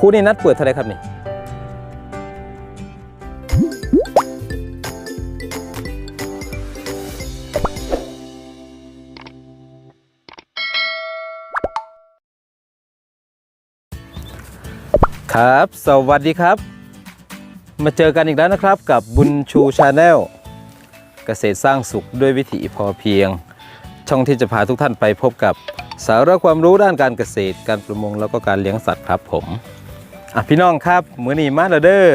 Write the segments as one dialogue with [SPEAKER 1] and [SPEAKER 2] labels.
[SPEAKER 1] คู่นี้นัดเปิดเท่าไรครับนี่ครับ สวัสดีครับ มาเจอกันอีกแล้วนะครับกับบุญชูชาแนลเกษตรสร้างสุขด้วยวิถีพอเพียง ช่องที่จะพาทุกท่านไปพบกับสาระความรู้ด้านการเกษตร การประมงแล้วก็การเลี้ยงสัตว์ครับผม อะพี่น้องครับมื้อนี้มาแล้วเด้อ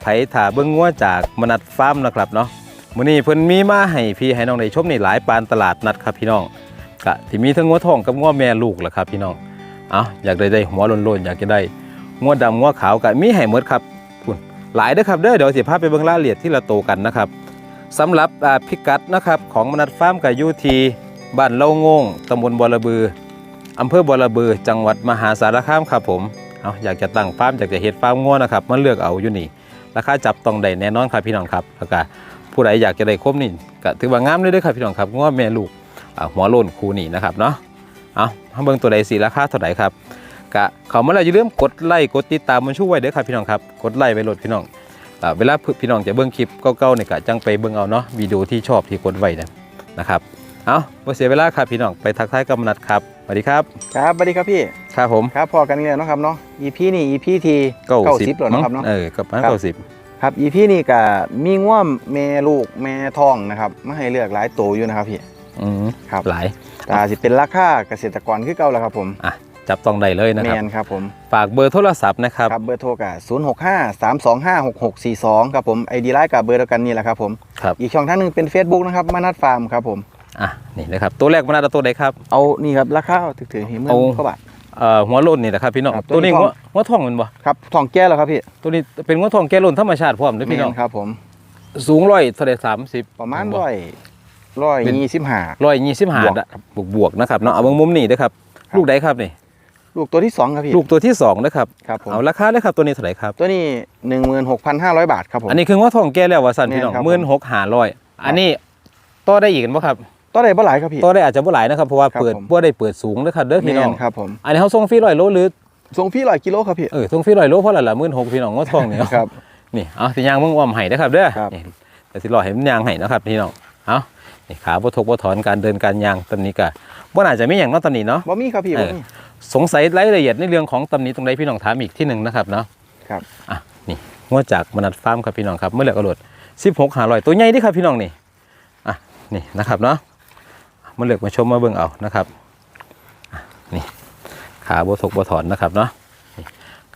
[SPEAKER 1] ไผถาเบิ้งงัวจากมนัดฟาร์มนะครับเนาะมื้อนี้เพิ่นมีมาให้พี่ให้น้องได้ชมนี่หลายปานตลาดนัดครับพี่น้องกะที่มีทั้งงัวทองกับงัวแม่ลูกแหละครับพี่น้องเอาอยากได้ได้หัวโลนๆอยากจะได้งัวดำงัวขาวกะมีให้หมดครับคุณหลายเด้อครับเด้อเดี๋ยวสิพาไปเบิ่งรายละเอียดที่ละโตกันนะครับสำหรับพิกัดนะครับของมนัดฟาร์มกับยูทีบ้านเล่างงตำบลบัวระบืออำเภอบัวระบือ จังหวัดมหาสารคามครับผม เอาอยากจะตั้งฟาร์มอยากจะเฮ็ดฟาร์มงัวนะครับมาเลือกเอาอยู่นี่ราคาจับต้องได้แน่นอนครับพี่น้องครับแล้วก็ผู้ใดอยากจะได้ครบนี่ก็ถือว่างามเลยเด้วยครับพี่น้องครับงัวแม่ลูกหัวโลนคูนี่นะครับเนาะเอาเบิ่งตัวใดสีราคาเท่าไหร่ครับกะเขาเมาแล้วอย่าลืมกดไลค์กดติดตามมันช่วยไว้เด้อครับพี่น้องครับกดไลค์ไว้โหลดพี่น้องเวลาพี่น้องจะเบิ่งคลิปเก่าๆเนี่ยก็จังไปเบิ่งเอาเนาะวิดีโอที่ชอบที่กดไว้นะครับเอาบ่เสียเวลาครับพี่น้องไปทักทายกำนัดครับ วัสดีครับ
[SPEAKER 2] ครับสวัสดีครับพี่
[SPEAKER 1] ครับผม
[SPEAKER 2] ครับพอกันเนี่ยเนาะครับเนาะ EP นี่ EP ที่
[SPEAKER 1] เก้า
[SPEAKER 2] เก้า
[SPEAKER 1] สิ
[SPEAKER 2] สิ
[SPEAKER 1] บบ
[SPEAKER 2] แล้วเนาะครับเนาะ
[SPEAKER 1] เออกับ
[SPEAKER 2] ครับ
[SPEAKER 1] เก้าสิบ
[SPEAKER 2] ครับ EP นี่ก็มีง่วมแม่ลูกแม่ทองนะครับมาให้เลือกหลายตัวอยู่นะครับพี่
[SPEAKER 1] อืม
[SPEAKER 2] ครับ
[SPEAKER 1] หลาย
[SPEAKER 2] แต่สิเป็นราคาเกษตรกรคือเก่าแล้วครับผม
[SPEAKER 1] อะจับต้องได้เลยนะ
[SPEAKER 2] แม
[SPEAKER 1] ครับ
[SPEAKER 2] นครับผม
[SPEAKER 1] ฝากเบอร์โทรศัพท์นะครับ
[SPEAKER 2] ครับเบอร์โทรกับ0 6 5 3 2 5 6 6 4 2 ครับผมไอดีไลน์กับเบอร์เดียวกันนี่แหละครับผม
[SPEAKER 1] ครับ
[SPEAKER 2] อีกช่องทางหนึงเป็น Facebook นะครับมานัดฟาร์มครับผม
[SPEAKER 1] อะนี่นะครับตัวแรกมันน่าจะตัวใดครับ
[SPEAKER 2] เอานี่ครับราคาถึงถึงเห็นมื่
[SPEAKER 1] เอา
[SPEAKER 2] อก็บาท
[SPEAKER 1] เอ่อหัวโล้นนี่แหละครับพี่น้อง
[SPEAKER 2] ครับ
[SPEAKER 1] ตัวนี้
[SPEAKER 2] ตัวนี้
[SPEAKER 1] หัวหัวทองแมันบ่
[SPEAKER 2] ครับทองแก้แล้วครับพี่
[SPEAKER 1] ตัวนี้เป็นหัวทองแกโล้นธรรมชาติพร้อมเด้อ
[SPEAKER 2] แม
[SPEAKER 1] พี่น้อง
[SPEAKER 2] นครับผม
[SPEAKER 1] สูงร้อยเท่าไหร่สามสิบ
[SPEAKER 2] ประมาณร้อยร้อยยี่สิบห้า
[SPEAKER 1] ร้อยยี่สิบห้า
[SPEAKER 2] บวก
[SPEAKER 1] บวกบวกๆนะครับเนาะเอาเบิ่งมุมนี่เด้อครับ
[SPEAKER 2] ครับ
[SPEAKER 1] ลูกใดครับนี่
[SPEAKER 2] ลูกตัวที่สองครับพี่
[SPEAKER 1] ลูกตัวที่สองนะครับ
[SPEAKER 2] ครับผม
[SPEAKER 1] เอาราคาเลยครับตัวนี้เท่าไหร่ครับ
[SPEAKER 2] ตัวนี้หนึ่งหมื่นหกพันห้าร้อยบาทครับผม
[SPEAKER 1] อันนี้คือหัวทองแก้แล้วว่าสั่นพี่น้อง
[SPEAKER 2] แม่นครับ
[SPEAKER 1] หมื่นหกห้าร้อยอันนี้ต่อได้อีกกันบ่ครับ
[SPEAKER 2] ตัวใดบ่หลายครับพี่
[SPEAKER 1] ต่อได้อาจจะบ่หลายนะครับเพราะว่า
[SPEAKER 2] ครับ
[SPEAKER 1] เปิด
[SPEAKER 2] ผม
[SPEAKER 1] บ่ได้เปิดสูงนะครับเด้อพี่น้อง
[SPEAKER 2] แม่ครับผม
[SPEAKER 1] อันนี้เขาส่งฟรีร้อยโลหรือ
[SPEAKER 2] ส่งพี่ร้อยกิโลครับพี่
[SPEAKER 1] เออส่งฟรีร้อยโลเพราะอะไรล่ะหมื่นหกพี่น้องหัวทองเนี่ย
[SPEAKER 2] ครับ
[SPEAKER 1] นี่เอาสิยางมึงอ้อมให้นะครับเด้อ
[SPEAKER 2] ครับ
[SPEAKER 1] นี่แต่สิรอให้มันยางให้นะครับพี่น้องเอานี่ขาบ่ทกบ่ถอนการเดินการยางตำหนี้ก็บ่น่าจะมีหยังเนาะตำหนี้เนาะ
[SPEAKER 2] บ่มีครับพี่
[SPEAKER 1] เอ
[SPEAKER 2] บ่
[SPEAKER 1] อ
[SPEAKER 2] มี
[SPEAKER 1] สงสัยรายละเอียดในเรื่องของตำหนี้ตรงใดพี่น้องถามอีกที่หนึ่งนะครับเนาะ
[SPEAKER 2] ครับ
[SPEAKER 1] อะนี่งวดจากมนัดฟาร์มครับพี่น้องครับเมื่อเหลือกระโดด16หาร้อยตัวใหญ่เดิครับพี่น้องนี่อะนี่นะครับเนาะเมื่อเหลือกมาชมมาเบิ่งเอานะครับอะนี่ขาบ่ทกบ่ถอนนะครับเนาะนี่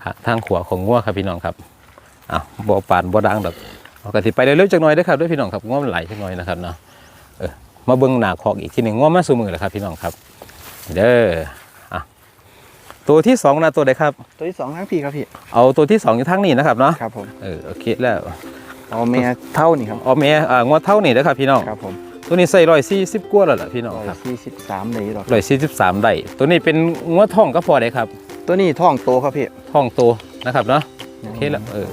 [SPEAKER 1] ขาทางขวาของงัวครับพี่น้องครับอะบ่ปานบ่ดังดอกเอากระติไปเร็วๆจักหน่อยเด้อครับเด้วยพี่น้องครับงัวมันไหลจักหน่อยนะครับเนาะเออมาเบิ่งหน้าคอกอีกทีหนึ่งงัวมาสู่มือแล้วครับ พี่น้องครับเด้ออะตัวที่สองนะตัวใดครับ
[SPEAKER 2] ตัวที่สองทั้งพี่ครับพี่
[SPEAKER 1] เอาตัวที่สองอยู่ทางนี้นะครับเนาะ
[SPEAKER 2] ครับผม
[SPEAKER 1] เออโอเคแล้ว
[SPEAKER 2] เอาแม่เท่านี่ครับ
[SPEAKER 1] เอาแม่อ่างวดเท่านี้นะครับพี่น้อง
[SPEAKER 2] ครับผม
[SPEAKER 1] ตัวนี้ใส่ร้อยสี่สิบกว่าแล้วล่ะพี่น้อง
[SPEAKER 2] ร้อย
[SPEAKER 1] ครับ
[SPEAKER 2] สี่สิบสามเลยหรอก
[SPEAKER 1] ร้อยสี่สิบสามได้ตัวนี้เป็นงวดท่องก็พอได้ครับ
[SPEAKER 2] ตัวนี้ท้องโตครับพี่
[SPEAKER 1] ท่องโตนะครับเนาะโอเคแล้วเออ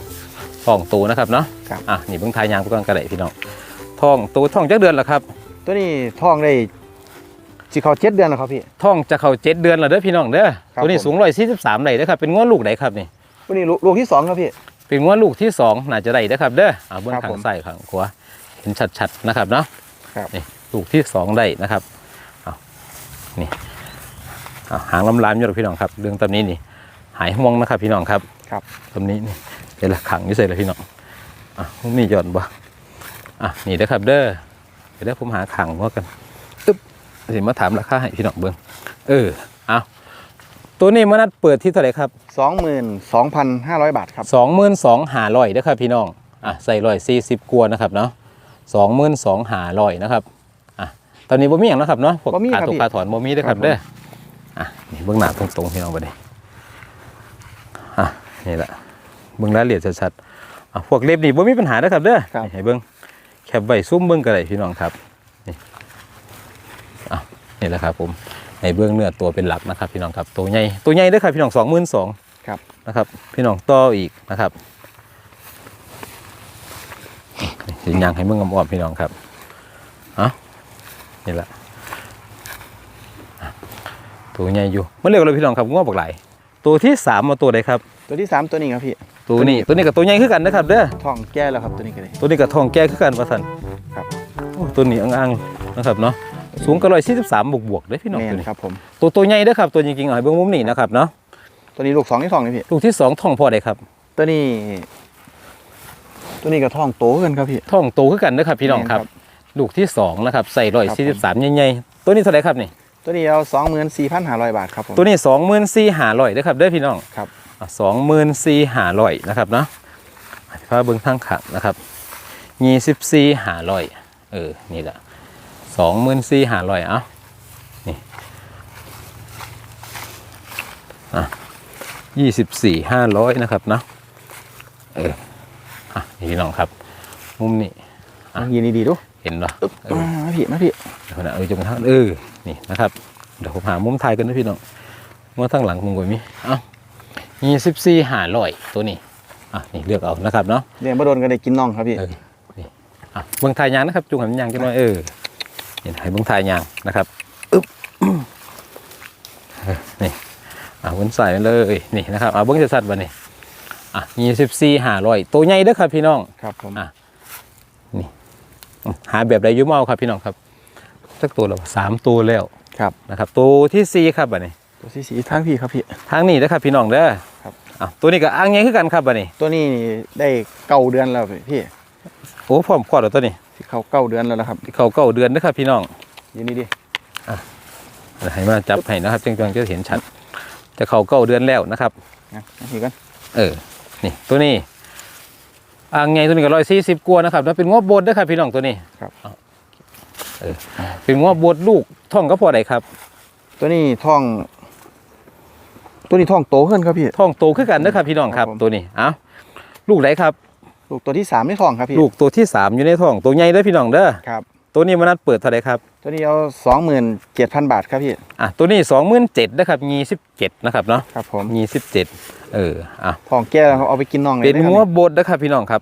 [SPEAKER 1] ท่องโตนะครับเนาะ
[SPEAKER 2] ครับ
[SPEAKER 1] อะนี่เบิ่งทายยางไปก่อนก็ได้พี่น้องท่องโตท่องจักเดือนแล้วครับ
[SPEAKER 2] ตัวนี้ท้องได้สิเขาเจ็ดเดือนแล้วครับพี่
[SPEAKER 1] ท่องจะเข้าเจ็ดเดือนแล้วเด้อพี่น้องเด้อ
[SPEAKER 2] ครับ
[SPEAKER 1] ตัวนี้
[SPEAKER 2] ผม
[SPEAKER 1] สูงร้อยสี่สิบสามได้เด้อครับเป็นงวดลูกไหนครับนี่
[SPEAKER 2] ตัวนี้ลูกลูกที่สองครับพี่
[SPEAKER 1] เป็นงวดลูกที่สองน่าจะได้เด้อครับเด้ออ่าเบื้อง
[SPEAKER 2] ครับ
[SPEAKER 1] ทา
[SPEAKER 2] ผ
[SPEAKER 1] ง
[SPEAKER 2] ม
[SPEAKER 1] ซ้ายข้างขวาเห็นชัดๆนะครับเนาะ
[SPEAKER 2] ครับ
[SPEAKER 1] นี่ลูกที่สองได้นะครับเอานี่เอาหางลำลามอยู่หรอกพี่น้องครับ เรื่องตำนี้นี่ หายห่วงนะครับ พี่น้องครับ
[SPEAKER 2] ครับ
[SPEAKER 1] ตำนี้นี่เดี๋ยวละขังอยู่ใส่เลยพี่น้องอะนี่หย่อนบ่อะนี่เด้อครับ เด้อเดี๋ยวเด้อผมหาขังว่ากันตึ๊บสิมาถามราคาให้พี่น้องเบิ่งเออเอาตัวนี้มันนัดเปิดที่เท่าไหร่ครับ
[SPEAKER 2] สองหมื่นสองพันห้าร้อยบาทครับ
[SPEAKER 1] สองหมื่นสองหาร้อยนะครับพี่น้องอะใส่ร้อยสี่สิบกว่านะครับเนาะ สองหมื่นสองหาร้อยนะครับอะตอนนี้บ่มีอย่างนะครับเนาะพวก
[SPEAKER 2] บ่มี
[SPEAKER 1] ขา
[SPEAKER 2] ครับ
[SPEAKER 1] ตก
[SPEAKER 2] พี่
[SPEAKER 1] ขาถอนบ่มีเด้อครับ
[SPEAKER 2] ครับผม
[SPEAKER 1] เด้ออะนี่เบื้องหน้าตรงๆพี่น้องไปดิอะนี่แหละเบื้องรายละเอียดชัดๆอะพวกเล็บนี่บ่มีปัญหาเด้อครับเด้อ
[SPEAKER 2] ครับ
[SPEAKER 1] นี่ให้เบิ่งแคบไว้ซุ่มเบิ่งก็ได้พี่น้องครับนี่อะนี่แหละครับผมให้เบื้องเนื้อตัวเป็นหลักนะครับ พี่น้องครับตัวใหญ่ตัวใหญ่เด้อครับพี่น้องสองหมื่นสอง
[SPEAKER 2] ครับ
[SPEAKER 1] นะครับพี่น้องต่ออีกนะครับ สิยางให้มึงงอมๆพี่น้องครับเอะนี่แหละอะตัวใหญ่อยู่มันเร็วเลยพี่น้องครับง้อบักไหลายตัวที่สามมาตัวใดครับ
[SPEAKER 2] ตัวที่สามตัวนี้ครับพี่
[SPEAKER 1] ตัวนี้ตัวนี้กับตัวใหญ่ขึ้นกันนะครับเด้อ
[SPEAKER 2] ท้องแก่แล้วครับตัวนี้ก็เลย
[SPEAKER 1] ตัวนี้กับทองแก้ขึ้นกันว่าสัน
[SPEAKER 2] ครับ
[SPEAKER 1] โอ้ตัวนี้อ่างๆนะครับเนาะสูงกระร้อยสี่สิบสามบวกบวกๆเด้อพี่น้อง
[SPEAKER 2] แม่
[SPEAKER 1] ตัวนนี้
[SPEAKER 2] ครับผม
[SPEAKER 1] ตัวตัวใหญ่เด้อครับตัวจริงๆเอาให้เบิ่งมุมนี้นะครับเนาะ
[SPEAKER 2] ตัวนี้ลูกสองที่ท้องนี่พี่
[SPEAKER 1] ลูกที่สองทองพอใดครับ
[SPEAKER 2] ตัวนี้ ตัวนี้ก็ท้องโตขึ้นครับพี่
[SPEAKER 1] ทองโตขึ้นกันเด้อครับพี่น้องครับ
[SPEAKER 2] แม่
[SPEAKER 1] ลูกที่สองนะครับใส่ร้อย
[SPEAKER 2] ครับ
[SPEAKER 1] สี่
[SPEAKER 2] ผ
[SPEAKER 1] สิบ
[SPEAKER 2] ม
[SPEAKER 1] สามใหญ่ๆตัวนี้เท่าไหร่ครับนี่
[SPEAKER 2] ตัวนี้เอาสองหมื่นสี่พันห้าร้อยบาทครับผม
[SPEAKER 1] ตัวนี้สองหมื่นสี่หาร้อยเด้อครับเด้อพี่น้อง
[SPEAKER 2] ครับ
[SPEAKER 1] สองหมื่นสี่หาร้อยนะครับเนาะพาเบิ้งทั้งขังนะครับยี่สิบสี่หาร้อยเออนี่แหละสองหมื่นสี่หาร้อยเอ้านี่อะยี่สิบสี่ห้าร้อยนะครับเนาะเออ อะนี่พี่น้องครับ มุมนี้อะ
[SPEAKER 2] ยินดีๆดู
[SPEAKER 1] เห็นปะเออ
[SPEAKER 2] มาพี่มาพี่
[SPEAKER 1] เดี๋ยวนะเออจงทางเออนี่นะครับเดี๋ยวผมหามุมถ่ายกันนะพี่น้องว่าทางหลังมุมกว่ามีเอ้ายี่สิบสี่หาร้อยตัวนี้อะนี่เลือกเอานะครับเนาะ
[SPEAKER 2] เรียนบ่โดนก็ได้กินน่องครับพี่
[SPEAKER 1] เออนี่อะเบื้องถ่ายยางนะครับจุงหันยางกันหน่อยเออนี่ให้เบื้องถ่ายยางนะครับอึ๊บเออนี่อะวนใส่ไปเลยนี่นะครับอะเบื้องจะสัตว์บันนี้ อะยี่สิบสี่หาร้อยตัวใหญ่เด้อครับพี่น้อง
[SPEAKER 2] ครับผม
[SPEAKER 1] อะอืมหาแบบใดอยุ่เมาครับพี่น้องครับสักตัวแล้วสามตัวแล้ว
[SPEAKER 2] ครับ
[SPEAKER 1] นะครับ ตัวที่สี่ครับบัดนี้
[SPEAKER 2] ตัวที่สีทางพี่ครับพี่
[SPEAKER 1] ทางนี้นะครับพี่น้องเด้อ
[SPEAKER 2] ครับ
[SPEAKER 1] อะตัวนี้ก็อ่างไงคือกันครับบัดนี้
[SPEAKER 2] ตัวนี้ได้เก้าเดือนแล้วพี่
[SPEAKER 1] โอ้พร้อมคลอดแล้วตัวนี้
[SPEAKER 2] ที่เขาเก้าเดือนแล้วนะครับ
[SPEAKER 1] เขาเก้าเดือนนะครับพี่น้อง
[SPEAKER 2] ยินดีดิ
[SPEAKER 1] เดี๋ยวให้มาจับให้นะครับจึงๆจะเห็นชัดแต่เขาเก้าเดือนแล้วนะครับ
[SPEAKER 2] นะมาพี่กัน
[SPEAKER 1] เออ นี่ตัวนี้อ่างไงตัวนี้ก็ร้อยสี่สิบกว่านะครับแล้วเป็นงวบบดนะครับพี่น้องตัวนี้
[SPEAKER 2] ครับ
[SPEAKER 1] เอาเออเป็นงวบบดลูกท่องก็พอได้ครับ
[SPEAKER 2] ตัวนี้ท้อง ตัวนี้ท้องโตขึ้นครับพี่
[SPEAKER 1] ท่องโตขึ้นกันนะครับพี่น้องครับ
[SPEAKER 2] ครับผม
[SPEAKER 1] ตัวนี้เอ้าลูกไหนครับ
[SPEAKER 2] ลูกตัวที่สามในท้องครับพี่
[SPEAKER 1] ลูกตัวที่สามอยู่ในท้องตัวใหญ่เด้อพี่น้องเด้อ
[SPEAKER 2] ครับ
[SPEAKER 1] ตัวนี้มันนัดเปิดเท่าไหรครับ
[SPEAKER 2] ตัวนี้เอาสองหมื่นเจ็ดพันบาทครับพี่
[SPEAKER 1] อะตัวนี้สองหมื่นเจ็ดนะครับยี่สิบเจ็ดนะครับเนาะ
[SPEAKER 2] ครับผม
[SPEAKER 1] ยี่สิบเจ็ดเอออะ
[SPEAKER 2] ท้องแก่แล้วครับเอาไปกินน่องเลย
[SPEAKER 1] เป็น
[SPEAKER 2] ได้ครับ
[SPEAKER 1] งัวบดนะครับพี่น้องครับ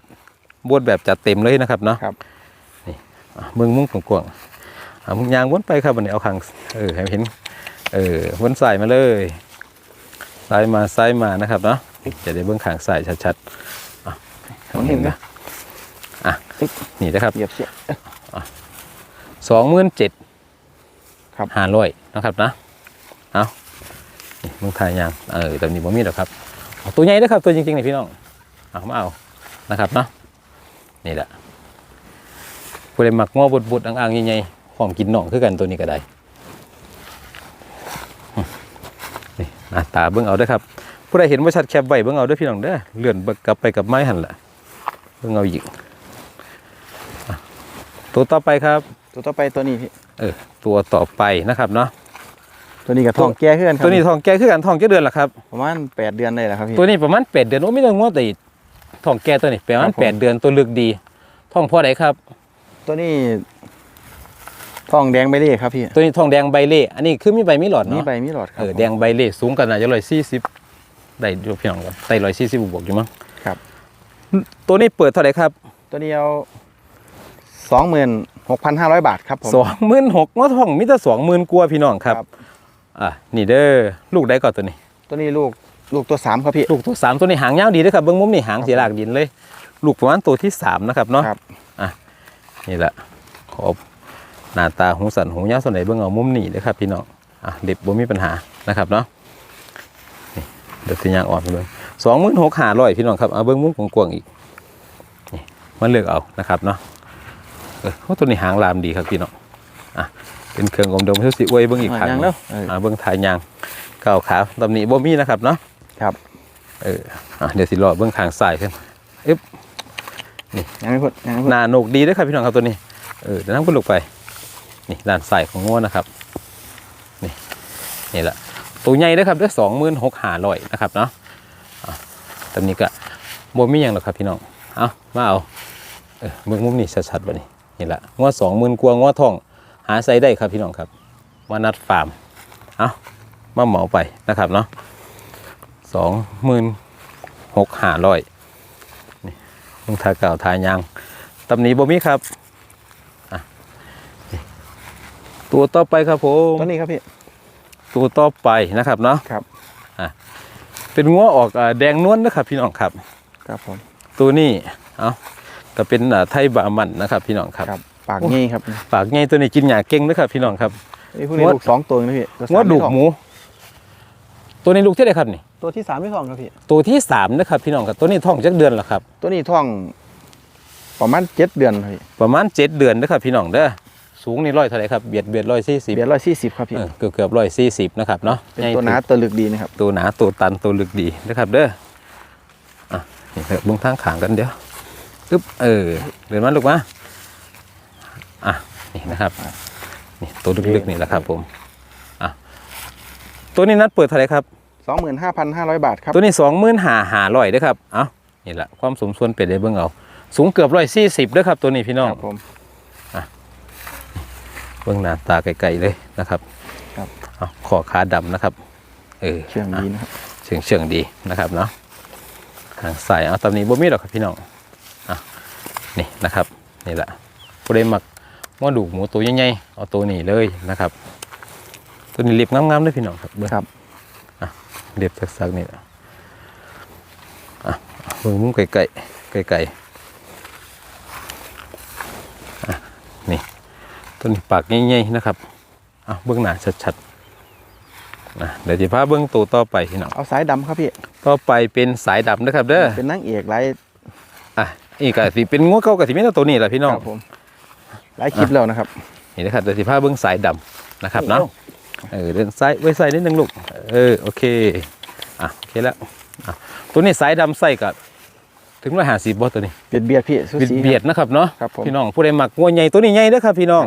[SPEAKER 1] บดแบบจัดเต็มเลยนะครับเนาะ
[SPEAKER 2] ครับ
[SPEAKER 1] นี่อะเมืองมุ้งกวางๆอะมึงยางวนไปครับวันนี้เอาขังเออให้เห็น เออวนสายมาเลยซ้ายมาซ้ายมานะครับเนาะจะได้เบื้องขางสายชัดๆอะ
[SPEAKER 2] ผมเห็นนะ
[SPEAKER 1] อะนี่นะครับ
[SPEAKER 2] เหยียบเสีย
[SPEAKER 1] สองหมื่นเจ็ด
[SPEAKER 2] ครับ
[SPEAKER 1] ห้าร้อยนะครับนะเอานี่มึงถ่ายยังเออแต่นี้บ่มีหรอกครับเอาตัวใหญ่เด้อครับตัวจริงๆนี่พี่น้องเอามาเอานะครับเนาะนี่แหละผู้ใดมักง้อบดบดๆอ่างๆใหญ่ๆหอมกินหน่องคือกันตัวนี้ก็ได้อืมนี่หน้าตาเบิ่งเอาเด้อครับผู้ใดเห็นว่าชัดแคบไว้เบิ่งเอาเด้อพี่น้องเด้อเลื่อนเบิกกลับไปกับไม้หันละเบิ่งเอาอีกอะตัวต่อไปครับ
[SPEAKER 2] ตัวต่อไปตัวนี้พี่
[SPEAKER 1] เออตัวต่อไปนะครับเนาะ
[SPEAKER 2] ตัวนี้กับท้องแก่ขึ้นครับ
[SPEAKER 1] ตัวนี้ทองแก่คือกันทองแก่เดือนละครับ
[SPEAKER 2] ประมาณแปดเดือนได้แล้วครับพี่
[SPEAKER 1] ตัวนี้ประมาณแปดเดือนโอ้ไม่ต้องงอแต่ทองแก่ตัวนี้ประมาณ
[SPEAKER 2] ครับผม
[SPEAKER 1] แปดเดือนตัวลึกดีทองพ่อไหนครับ
[SPEAKER 2] ตัวนี้ท้องแดงใบเล่ครับพี่
[SPEAKER 1] ตัวนี้ทองแดงใบเล่อันนี้คือมีใบมีหลอด
[SPEAKER 2] มี
[SPEAKER 1] เนาะ
[SPEAKER 2] ใบมีหลอดครับ
[SPEAKER 1] เออ
[SPEAKER 2] ผม
[SPEAKER 1] แดงใบเล่สูงกันอาจจะร้อยสี่สิบได้ดูพี่น้องกันได้ร้อยสี่สิบบวกอยู่มั้ง
[SPEAKER 2] ครับ
[SPEAKER 1] ตัวนี้เปิดเท่าไหร่ครับ
[SPEAKER 2] ตัวนี้เอาสองหมื่น หกพันห้าร้อยบาทครับผม
[SPEAKER 1] สองหมื่นหกงอทองมีแต่สองหมื่นกว่าพี่น้องครับ อะนี่เด้อลูกได้ก่อนตัวนี้
[SPEAKER 2] ตัวนี้ลูกลูกตัวสามครับพี่
[SPEAKER 1] ลูกตัวสามตัวนี้หางยาวดีเด้อครับเบิ้งมุมนี่หาง
[SPEAKER 2] ครับ
[SPEAKER 1] เสียหลากดินเลย ลูกประมาณตัวที่สามนะครับเนาะ
[SPEAKER 2] ครับ
[SPEAKER 1] นี่แหละขอบหน้าตาหูสันหูยาวส่วนไหนเบิ่งเอามุมนี่เลยครับพี่น้องอะเด็บบ่มีปัญหานะครับเนาะนี่เดี๋ยวสิยางอ่อนไปเลยสองหมื่นหกหาร้อยพี่น้องครับเอาเบิ่งมุมกว้างๆอีกนี่มันเลือกเอานะครับเนาะ เออโอ้ตัวนี้หางลามดีครับพี่น้องอะเป็นเครื่องอมดมที่สิอวยเบิ่งอีกครั้ง
[SPEAKER 2] ยังแล้วเออ
[SPEAKER 1] อะเบิ่งถ่ายยางก้าวขาตำหนิบ่มีนะครับเนาะ
[SPEAKER 2] ครับ
[SPEAKER 1] เอออะเดี๋ยวสิรอเบิ่งข้างซ้ายขึ้น
[SPEAKER 2] ยังไม่พ้นยังไม่พ้น
[SPEAKER 1] หนาโหนกดีด้วยครับพี่น้องครับตัวนี้เออเดี๋ยวนั่งบนลงไป นี่ด้านใส่ของง้วนะครับ นี่นี่แหละตัวใหญ่ด้วยครับด้วยสองหมื่นหกหาร้อยนะครับเนาะอะตอนนี้ก็บ่มีอย่างหรอกครับพี่น้องเอามาเอาเออเมืองมุมนี่ชัดๆวะนี่ นี่แหละง้วสองหมื่นกว่าง้วทอง หาใส่ได้ครับพี่น้องครับมานัดฟาร์มเอามาเหมาไปนะครับเนาะสองหมื่นหกหาร้อยนี่มึงทาเก่าทายางตำหนิบ่มีครับอะนี่ตัวต่อไปครับผม
[SPEAKER 2] ตัวนี้ครับพี่
[SPEAKER 1] ตัวต่อไปนะครับเนาะ
[SPEAKER 2] ครับ
[SPEAKER 1] เป็นงัวออกเอ่อแดงนวลนะครับพี่น้องครับ
[SPEAKER 2] ครับผม
[SPEAKER 1] ตัวนี้เอา ก็เป็นเอ่อไทยบามันนะครับ พี่น้องครับ
[SPEAKER 2] ครับ ปากงี้ครับ
[SPEAKER 1] ปากใหญ่ตัวนี้กินหญ้าเก่งนะครับ พี่น้องครับ
[SPEAKER 2] ไอ้พวกนี้
[SPEAKER 1] งวด
[SPEAKER 2] ลูกสองตัวนะพี่ตัวสาม
[SPEAKER 1] งัวดุก
[SPEAKER 2] ที่สอง
[SPEAKER 1] หมู ตัวนี้ลูกที่ไหนครับนี่
[SPEAKER 2] ตัวที่สามที่สองครับพี่
[SPEAKER 1] ตัวที่สามนะครับพี่น้องครับตัวนี้ท้องจักเดือนแล้วครับ
[SPEAKER 2] ตัวนี้ท้องประมาณเจ็ดเดือนครับพี่
[SPEAKER 1] ประมาณเจ็ดเดือนนะครับพี่น้องเด้อสูงนี่ร้อยเท่าไหร่ครับเบียดเบียดร้อยสี่สิบ
[SPEAKER 2] เบียร์ร้อยสี่สิบครับพี่
[SPEAKER 1] เกือบเกือบร้อยสี่สิบนะครับเนาะ
[SPEAKER 2] เป็นตัวหนาตัวลึกดีนะครับ
[SPEAKER 1] ตัวหนาตัวตันตัวลึกดีนะครับเด้ออะนี่ครับเบื้องทางขางกันเดี๋ยว อึ๊บเออเดินมาลูกมาอะนี่นะครับนี่ตัวลึกๆนี่แหละครับผมอะตัวนี้นัดเปิดเท่าไหร่ครับ
[SPEAKER 2] สองหมื่นห้าพันห้าร้อยบาทครับ
[SPEAKER 1] ตัวนี้สองหมื่นหาหาร้อยเด้อครับเอ้านี่แหละความสมส่วนเป็นได้เบิ่งเอาสูงเกือบร้อยสี่สิบเด้อครับตัวนี้พี่น้อง
[SPEAKER 2] ครับผม
[SPEAKER 1] เบื้องหน้าตาไกลๆเลยนะครับ
[SPEAKER 2] ครับ
[SPEAKER 1] เอาขอขาดำนะครับเออ
[SPEAKER 2] เชื่องดีนะครับ
[SPEAKER 1] เชิงเชิงดีนะครับเนาะทางสายเอาตำนี้บ่มีหรอกครับพี่น้องอะ นี่นะครับนี่แหละผู้ใดมักหม้อดูกหมูตัวใหญ่ๆเอาตัวนี้เลยนะครับ ตัวนี้เรียบงามๆเลยพี่น้องครับเบิ่ง
[SPEAKER 2] ครับ
[SPEAKER 1] เรียบสักๆนี่แหละอะเบิ่งมุมไกลๆไกลๆอะนี่ตัวนี้ปากใหญ่ๆนะครับอะเบื้องหน้าชัดๆนะเดี๋ยวจะพาเบื้องตัวต่อไปพี่น้อง
[SPEAKER 2] เอาสายดำครับพี่
[SPEAKER 1] ต่อไปเป็นสายดำนะครับเด้อ
[SPEAKER 2] เป็นนางเอกหลาย
[SPEAKER 1] อะอีกก็สิเป็นงัวเก่ากับสิมีแต่ตัวนี้แหละพี่น้อง
[SPEAKER 2] ครับผมหลายคลิปแล้วนะครับ
[SPEAKER 1] นี่นะครับเดี๋ยวสิพาเบิ้งสายดำนะครับเนาะเออเดินซ้ายไว้ใส่นิดนึงลูกเออโอเคอะโอเคแล้วอะตัวนี้สายดำใส่กับถึงร้อยห้าสิบบ่ตัวนี้
[SPEAKER 2] เบียดเบียดพี่สุ
[SPEAKER 1] เบียด
[SPEAKER 2] สี
[SPEAKER 1] เบียดนะครับเนาะ
[SPEAKER 2] ครับผม
[SPEAKER 1] พี่น้องผู้ใดมักงัวใหญ่ตัวนี้ใหญ่เด้อครับพี่น้อง